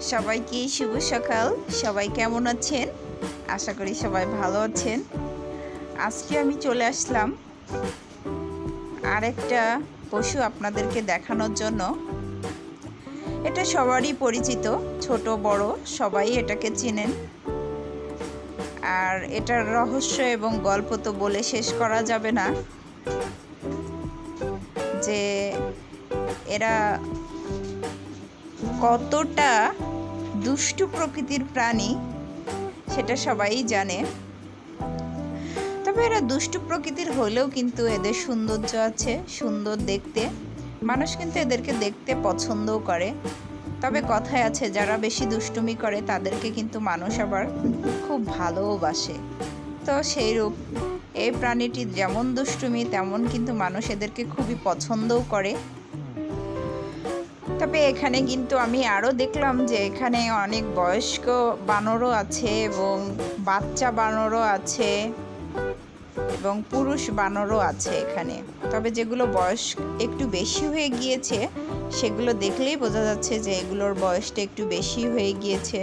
সবাইকে শুভ সকাল। সবাই কেমন আছেন? আশা করি সবাই ভালো আছেন। আজকে আমি চলে আসলাম আরেকটা পশু আপনাদেরকে দেখানোর জন্য। এটা সবারই পরিচিত, ছোট, বড়, সবাই এটাকে চেনেন। আর এটার রহস্য এবং গল্প তো বলে শেষ করা যাবে না। যে এরা কতটা দুষ্টু প্রকৃতির প্রাণী সেটা সবাই জানে। তবে এরা দুষ্টু প্রকৃতির হলেও কিন্তু এদের সৌন্দর্য আছে, সুন্দর দেখতে। মানুষ কিন্তু এদেরকে দেখতে পছন্দও করে। তবে কথায় আছে, যারা বেশি দুষ্টুমি করে তাদেরকে কিন্তু মানুষ আবার খুব ভালোবাসে তো সেই রূপ এই প্রাণীটি যেমন দুষ্টুমি, তেমন কিন্তু মানুষ এদেরকে খুবই পছন্দও করে। তবে এখানে কিন্তু আমি আরও দেখলাম যে এখানে অনেক বয়স্ক বানরও আছে এবং বাচ্চা বানরও আছে এবং পুরুষ বানরও আছে এখানে। তবে যেগুলো বয়স একটু বেশি হয়ে গিয়েছে, সেগুলো দেখলেই বোঝা যাচ্ছে যে এগুলোর বয়সটা একটু বেশি হয়ে গিয়েছে,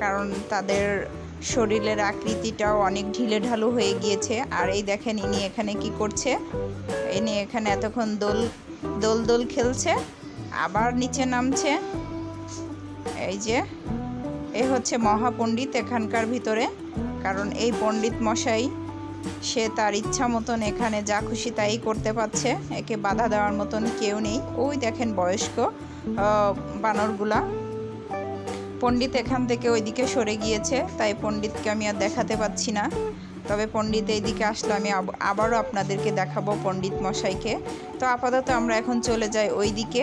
কারণ তাদের শরীরের আকৃতিটাও অনেক ঢিলে ঢালু হয়ে গিয়েছে। আর এই দেখেন ইনি এখানে কি করছে? ইনি এখানে এতক্ষণ দোল দোল দোল খেলছে। আবার নিচে নামছে। এই যে, এ হচ্ছে মহাপণ্ডিত এখানকার ভিতরে, কারণ এই পণ্ডিত মশাই, সে তার ইচ্ছা মতন এখানে যা খুশি তাই করতে পারছে, একে বাধা দেওয়ার মতন কেউ নেই। ওই দেখেন বয়স্ক বানরগুলা। পণ্ডিত এখান থেকে ওইদিকে সরে গিয়েছে, তাই পণ্ডিতকে আমি আর দেখাতে পাচ্ছি না। তবে পণ্ডিত এইদিকে আসলে, আমি আবারও আপনাদেরকে দেখাবো পণ্ডিত মশাইকে। তো আপাতত আমরা এখন চলে যাই ওই দিকে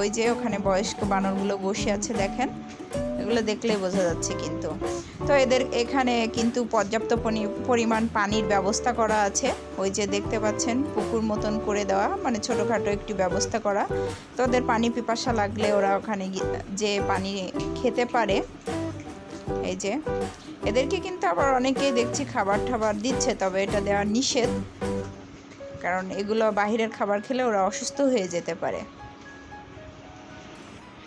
ওই যে ওখানে বয়স্ক বানরগুলো বসে আছে, দেখেন। এগুলো দেখলে বোঝা যাচ্ছে কিন্তু। তো এদের এখানে কিন্তু পর্যাপ্ত পরিমাণ পানির ব্যবস্থা করা আছে। ওই যে দেখতে পাচ্ছেন, পুকুর মতন করে দেওয়া মানে ছোটোখাটো একটি ব্যবস্থা করা। তো ওদের পানি পিপাসা লাগলে ওরা ওখানে যে পানি খেতে পারে, এই যে। এদেরকে কিন্তু আবার অনেকেই দেখছি খাবার ঠাবার দিচ্ছে, তবে এটা দেওয়া নিষেধ। কারণ এগুলো বাহিরের খাবার খেলে ওরা অসুস্থ হয়ে যেতে পারে।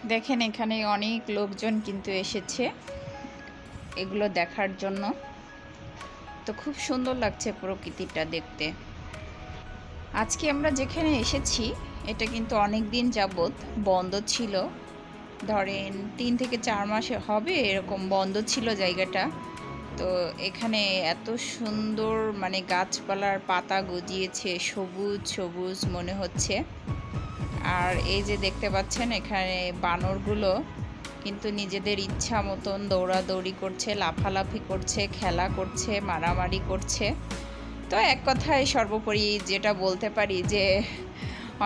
দেখেন, এখানে অনেক লোকজন কিন্তু এসেছে এগুলো দেখার জন্য। তো খুব সুন্দর লাগছে প্রকৃতিটা দেখতে। আজকে আমরা যেখানে এসেছি, এটা কিন্তু অনেক দিন যাবৎ বন্ধ ছিল। ধরেন, তিন থেকে চার মাসে হবে এরকম বন্ধ ছিল জায়গাটা। তো এখানে এত সুন্দর মানে গাছপালার পাতা গজিয়েছে, সবুজ সবুজ মনে হচ্ছে। আর এই যে দেখতে পাচ্ছেন, এখানে বানরগুলো কিন্তু নিজেদের ইচ্ছা মতন দৌড়াদৌড়ি করছে, লাফালাফি করছে, খেলা করছে, মারামারি করছে। তো এক কথায় সর্বোপরি যেটা বলতে পারি যে,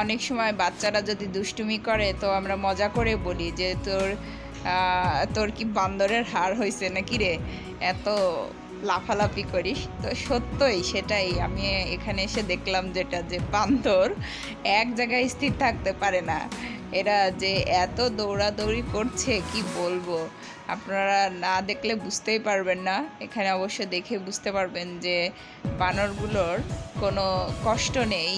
অনেক সময় বাচ্চারা যদি দুষ্টুমি করে, তো আমরা মজা করে বলি যে, তোর তোর কি বান্দরের হার হয়েছে নাকি রে? এত লাফালাফি করিস। তো সত্যই সেটাই, আমি এখানে এসে দেখলাম যেটা, যে বান্দর এক জায়গায় স্থির থাকতে পারে না। এরা যে এত দৌড়াদৌড়ি করছে, কি বলব? আপনারা না দেখলে বুঝতেই পারবেন না। এখানে অবশ্য দেখে বুঝতে পারবেন যে বানরগুলোর কোনো কষ্ট নেই।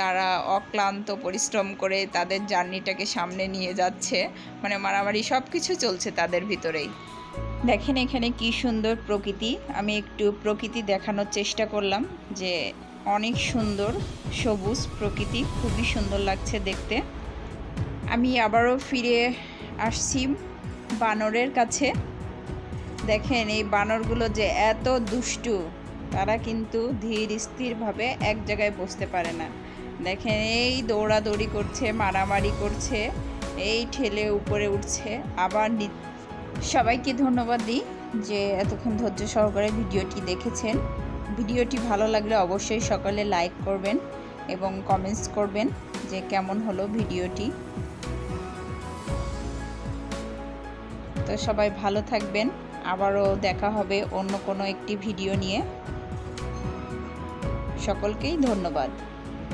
তারা অক্লান্ত পরিশ্রম করে তাদের জার্নিটাকে সামনে নিয়ে যাচ্ছে। মানে মারামারি সব কিছু চলছে তাদের ভিতরেই। দেখেন এখানে কি সুন্দর প্রকৃতি। আমি একটু প্রকৃতি দেখানোর চেষ্টা করলাম যে অনেক সুন্দর সবুজ প্রকৃতি, খুবই সুন্দর লাগছে দেখতে। আমি আবারও ফিরে আসছি বানরের কাছে। দেখেন এই বানরগুলো যে এত দুষ্টু, তারা কিন্তু ধীর স্থিরভাবে এক জায়গায় বসতে পারে না। দেখেন এই দৌড়াদৌড়ি করছে, মারামারি করছে, এই ঠেলে উপরে উঠছে, আবার সবাইকে ধন্যবাদ দিই যে এতক্ষণ ধৈর্য সহকারে ভিডিওটি দেখেছেন। ভিডিওটি ভালো লাগলে অবশ্যই সকালে লাইক করবেন এবং কমেন্টস করবেন যে কেমন হলো ভিডিওটি। তো সবাই ভালো থাকবেন। আবারও দেখা হবে অন্য কোনো একটি ভিডিও নিয়ে। সকলকেই ধন্যবাদ।